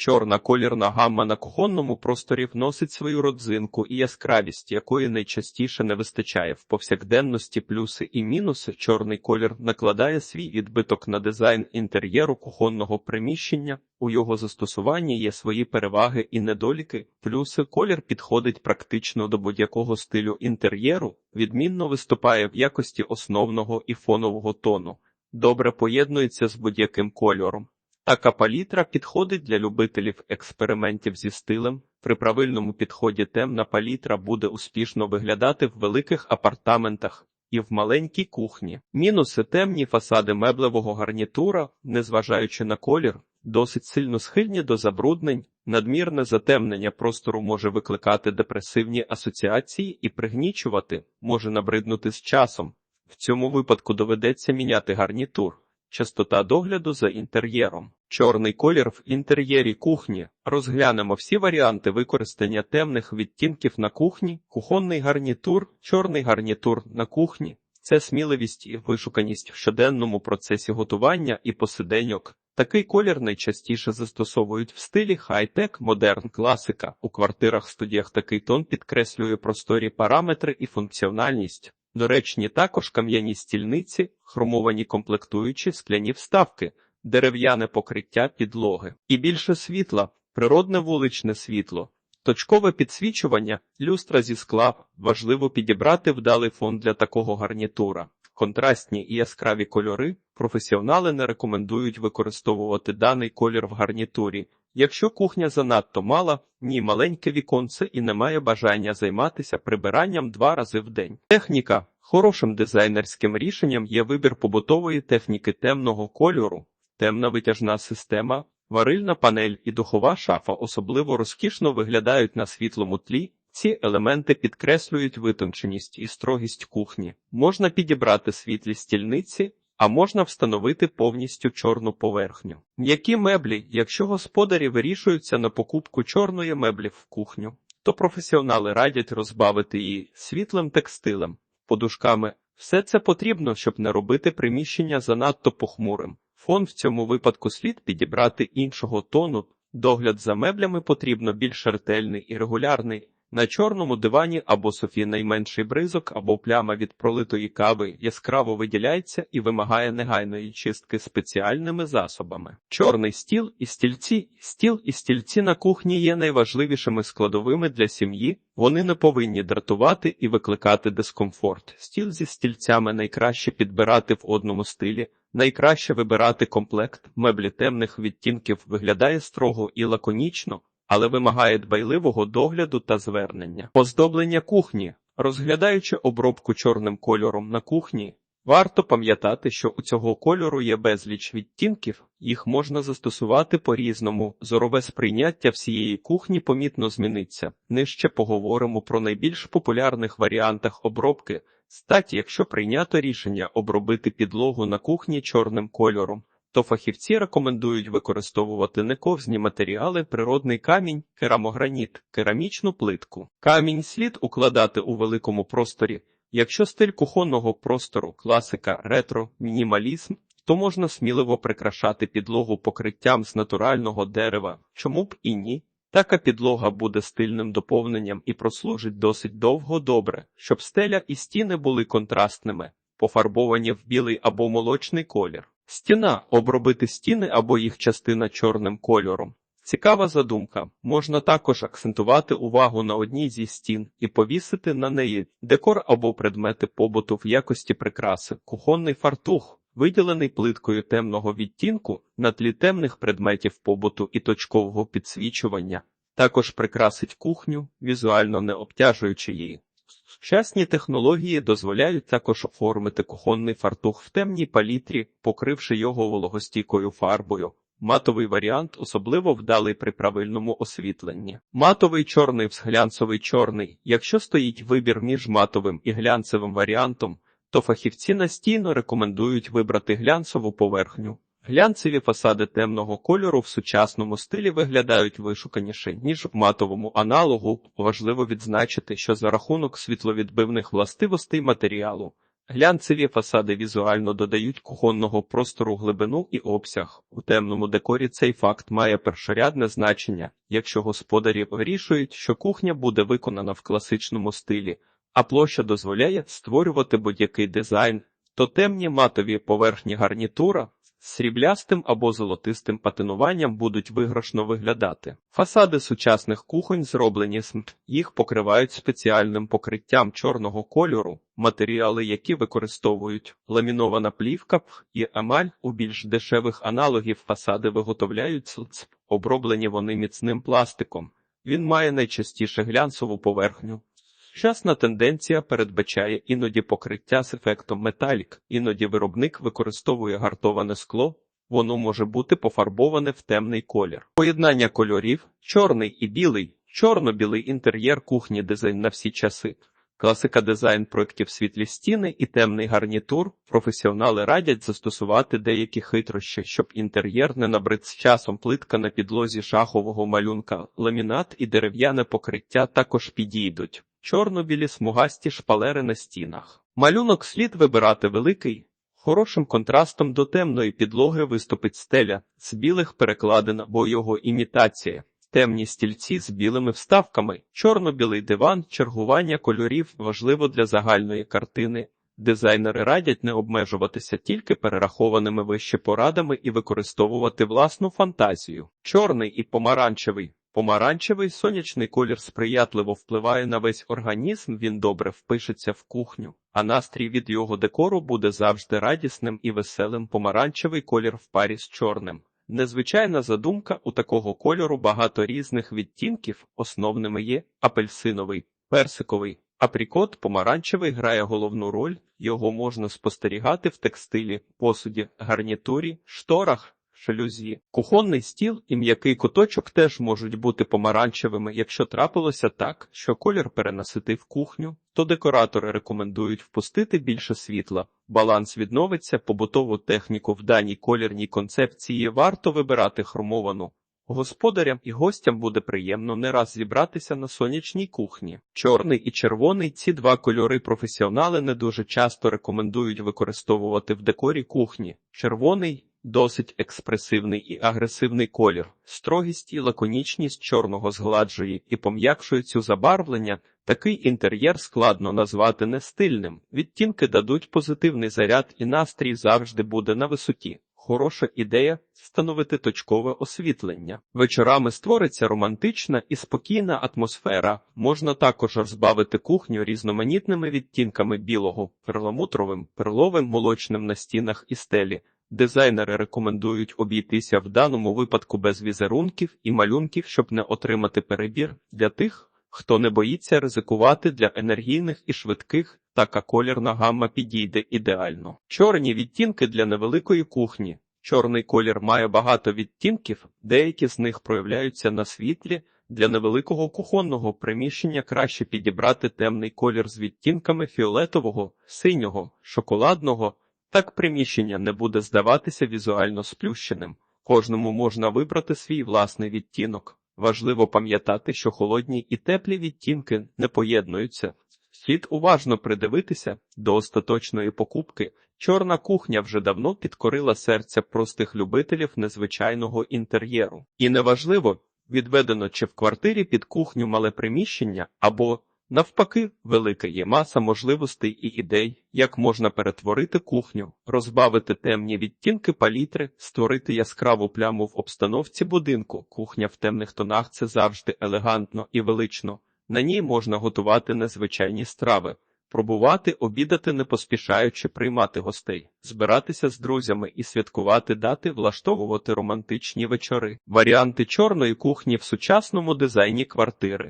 Чорна колірна гамма на кухонному просторі вносить свою родзинку і яскравість, якої найчастіше не вистачає в повсякденності плюси і мінуси. Чорний колір накладає свій відбиток на дизайн інтер'єру кухонного приміщення. У його застосуванні є свої переваги і недоліки. Плюси колір підходить практично до будь-якого стилю інтер'єру, відмінно виступає в якості основного і фонового тону. Добре поєднується з будь-яким кольором. Така палітра підходить для любителів експериментів зі стилем. При правильному підході темна палітра буде успішно виглядати в великих апартаментах і в маленькій кухні. Мінуси темні фасади меблевого гарнітура, незважаючи на колір, досить сильно схильні до забруднень. Надмірне затемнення простору може викликати депресивні асоціації і пригнічувати, може набриднути з часом. В цьому випадку доведеться міняти гарнітур. Частота догляду за інтер'єром. Чорний колір в інтер'єрі кухні. Розглянемо всі варіанти використання темних відтінків на кухні, кухонний гарнітур, чорний гарнітур на кухні. Це сміливість і вишуканість в щоденному процесі готування і посиденьок. Такий колір найчастіше застосовують в стилі хай-тек, модерн, класика. У квартирах студіях такий тон підкреслює просторі параметри і функціональність. Доречні також кам'яні стільниці, хромовані комплектуючі скляні вставки, дерев'яне покриття підлоги і більше світла, природне вуличне світло, точкове підсвічування, люстра зі скла. Важливо підібрати вдалий фон для такого гарнітура. Контрастні і яскраві кольори професіонали не рекомендують використовувати даний колір в гарнітурі. Якщо кухня занадто мала, ні маленьке віконце і немає бажання займатися прибиранням два рази в день. Техніка хорошим дизайнерським рішенням є вибір побутової техніки темного кольору, темна витяжна система, варильна панель і духова шафа особливо розкішно виглядають на світлому тлі. Ці елементи підкреслюють витонченість і строгість кухні. Можна підібрати світлі стільниці, а можна встановити повністю чорну поверхню. М'які меблі, якщо господарі вирішуються на покупку чорної меблі в кухню, то професіонали радять розбавити її світлим текстилем, подушками. Все це потрібно, щоб не робити приміщення занадто похмурим. Фон в цьому випадку слід підібрати іншого тону. Догляд за меблями потрібно більш ретельний і регулярний. На чорному дивані або софі найменший бризок або пляма від пролитої кави яскраво виділяється і вимагає негайної чистки спеціальними засобами. Чорний стіл і стільці, стіл і стільці на кухні є найважливішими складовими для сім'ї. Вони не повинні дратувати і викликати дискомфорт. Стіл зі стільцями найкраще підбирати в одному стилі. Найкраще вибирати комплект меблі темних відтінків виглядає строго і лаконічно, але вимагає дбайливого догляду та звернення. Оздоблення кухні, розглядаючи обробку чорним кольором на кухні, варто пам'ятати, що у цього кольору є безліч відтінків, їх можна застосувати по-різному. Зорове сприйняття всієї кухні помітно зміниться. Нижче поговоримо про найбільш популярних варіантах обробки. Статі, якщо прийнято рішення обробити підлогу на кухні чорним кольором, то фахівці рекомендують використовувати нековзні матеріали, природний камінь, керамограніт, керамічну плитку. Камінь слід укладати у великому просторі. Якщо стиль кухонного простору, класика, ретро, мінімалізм, то можна сміливо прикрашати підлогу покриттям з натурального дерева, чому б і ні. Така підлога буде стильним доповненням і прослужить досить довго добре, щоб стеля і стіни були контрастними, пофарбовані в білий або молочний колір. Стіна обробити стіни або їх частина чорним кольором. Цікава задумка. Можна також акцентувати увагу на одній зі стін і повісити на неї декор або предмети побуту в якості прикраси, кухонний фартух, виділений плиткою темного відтінку на тлі темних предметів побуту і точкового підсвічування. Також прикрасить кухню, візуально не обтяжуючи її. Сучасні технології дозволяють також оформити кухонний фартух в темній палітрі, покривши його вологостійкою фарбою. Матовий варіант особливо вдалий при правильному освітленні. Матовий чорний глянцевий чорний. Якщо стоїть вибір між матовим і глянцевим варіантом, то фахівці настійно рекомендують вибрати глянцеву поверхню. Глянцеві фасади темного кольору в сучасному стилі виглядають вишуканіше, ніж в матовому аналогу. Важливо відзначити, що за рахунок світловідбивних властивостей матеріалу Глянцеві фасади візуально додають кухонного простору глибину і обсяг. У темному декорі цей факт має першорядне значення, якщо господарі вирішують, що кухня буде виконана в класичному стилі, а площа дозволяє створювати будь-який дизайн, то темні матові поверхні гарнітура сріблястим або золотистим патинуванням будуть виграшно виглядати. Фасади сучасних кухонь зроблені з МТ. їх покривають спеціальним покриттям чорного кольору, матеріали, які використовують ламінована плівка і емаль у більш дешевих аналогів фасади виготовляють з оброблені вони міцним пластиком. Він має найчастіше глянцеву поверхню. Сучасна тенденція передбачає іноді покриття з ефектом металік, іноді виробник використовує гартоване скло, воно може бути пофарбоване в темний колір. Поєднання кольорів чорний і білий, чорно-білий інтер'єр кухні дизайн на всі часи. Класика дизайн проєктів світлі стіни і темний гарнітур. Професіонали радять застосувати деякі хитрощі, щоб інтер'єр не набрид з часом плитка на підлозі шахового малюнка, ламінат і дерев'яне покриття також підійдуть. Чорно-білі смугасті шпалери на стінах. Малюнок слід вибирати великий. Хорошим контрастом до темної підлоги виступить стеля з білих перекладин або його імітація. Темні стільці з білими вставками, чорно-білий диван, чергування кольорів важливо для загальної картини. Дизайнери радять не обмежуватися тільки перерахованими вище порадами і використовувати власну фантазію. Чорний і помаранчевий. Помаранчевий сонячний колір сприятливо впливає на весь організм, він добре впишеться в кухню, а настрій від його декору буде завжди радісним і веселим. Помаранчевий колір в парі з чорним. Незвичайна задумка у такого кольору багато різних відтінків, основними є апельсиновий, персиковий, априкот помаранчевий грає головну роль, його можна спостерігати в текстилі, посуді, гарнітурі, шторах, шалюзі. Кухонний стіл і м'який куточок теж можуть бути помаранчевими, якщо трапилося так, що колір переносити в кухню, то декоратори рекомендують впустити більше світла. Баланс відновиться, побутову техніку в даній колірній концепції варто вибирати хромовану. Господарям і гостям буде приємно не раз зібратися на сонячній кухні. Чорний і червоний ці два кольори професіонали не дуже часто рекомендують використовувати в декорі кухні. Червоний досить експресивний і агресивний колір, строгість і лаконічність чорного згладжує і пом'якшує цю забарвлення. Такий інтер'єр складно назвати не стильним. Відтінки дадуть позитивний заряд, і настрій завжди буде на висоті. Хороша ідея встановити точкове освітлення. Вечорами створиться романтична і спокійна атмосфера. Можна також розбавити кухню різноманітними відтінками білого, перламутровим, перловим, молочним на стінах і стелі. Дизайнери рекомендують обійтися в даному випадку без візерунків і малюнків, щоб не отримати перебір для тих, хто не боїться ризикувати для енергійних і швидких. Така колірна гамма підійде ідеально. Чорні відтінки для невеликої кухні. Чорний колір має багато відтінків, деякі з них проявляються на світлі. Для невеликого кухонного приміщення краще підібрати темний колір з відтінками фіолетового, синього, шоколадного. Так приміщення не буде здаватися візуально сплющеним. Кожному можна вибрати свій власний відтінок. Важливо пам'ятати, що холодні і теплі відтінки не поєднуються. Слід уважно придивитися до остаточної покупки. Чорна кухня вже давно підкорила серця простих любителів незвичайного інтер'єру. І неважливо, відведено чи в квартирі під кухню мале приміщення або Навпаки, велика є маса можливостей і ідей, як можна перетворити кухню, розбавити темні відтінки палітри, створити яскраву пляму в обстановці будинку. Кухня в темних тонах це завжди елегантно і велично. На ній можна готувати незвичайні страви, пробувати, обідати, не поспішаючи приймати гостей, збиратися з друзями і святкувати дати, влаштовувати романтичні вечори. Варіанти чорної кухні в сучасному дизайні квартири.